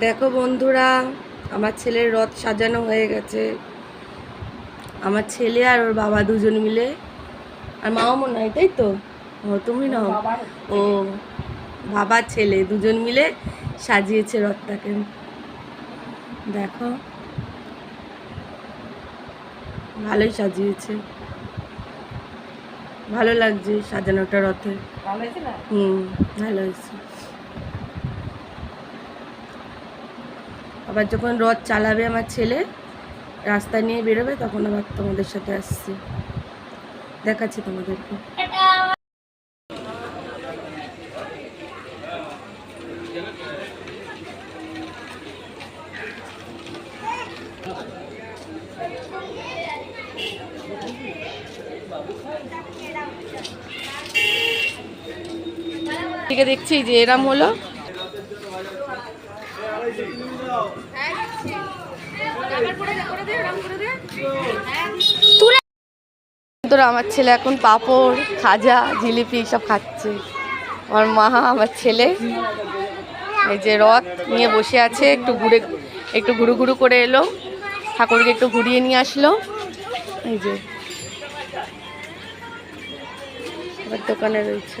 দেখো বন্ধুরা আমার ছেলের রথ সাজানো হয়ে গেছে। আমার ছেলে আর ওর বাবা দুজন মিলে। আর মাও মনে হয় তাই তো? ও তুমি নাও। ও বাবা ছেলে দুজন মিলে সাজিয়েছে রথটাকে। দেখো ভালোই সাজিয়েছে। ভালো লাগছে সাজানোটা রথে। হুম ভালো হয়েছে। আবার যখন রথ চালাবে আমার ছেলে রাস্তা নিয়ে বেরোবে, তখন আবার তোমাদের সাথে আসছি। দেখাচ্ছি তোমাদেরকে। দেখছি যে এরম হলো। আমার ছেলে এখন পাঁপড়, খাজা, জিলিপি সব খাচ্ছে। আমার মা, আমার ছেলে এই যে রথ নিয়ে বসে আছে, একটু ঘুরে, একটু ঘুরু ঘুরু করে এলো। ঠাকুরকে একটু ঘুরিয়ে নিয়ে আসলো। এই যে। দোকানে রয়েছে।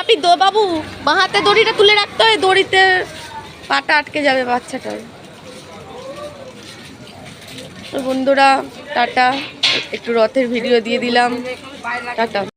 বাপি, দো বাবু, বাঁ হাতে দড়িটা তুলে রাখতে হয়, দড়িতে পাটা আটকে যাবে বাচ্চাটার। বন্ধুরা, টাটা। একটু রথের ভিডিও দিয়ে দিলাম। টাটা।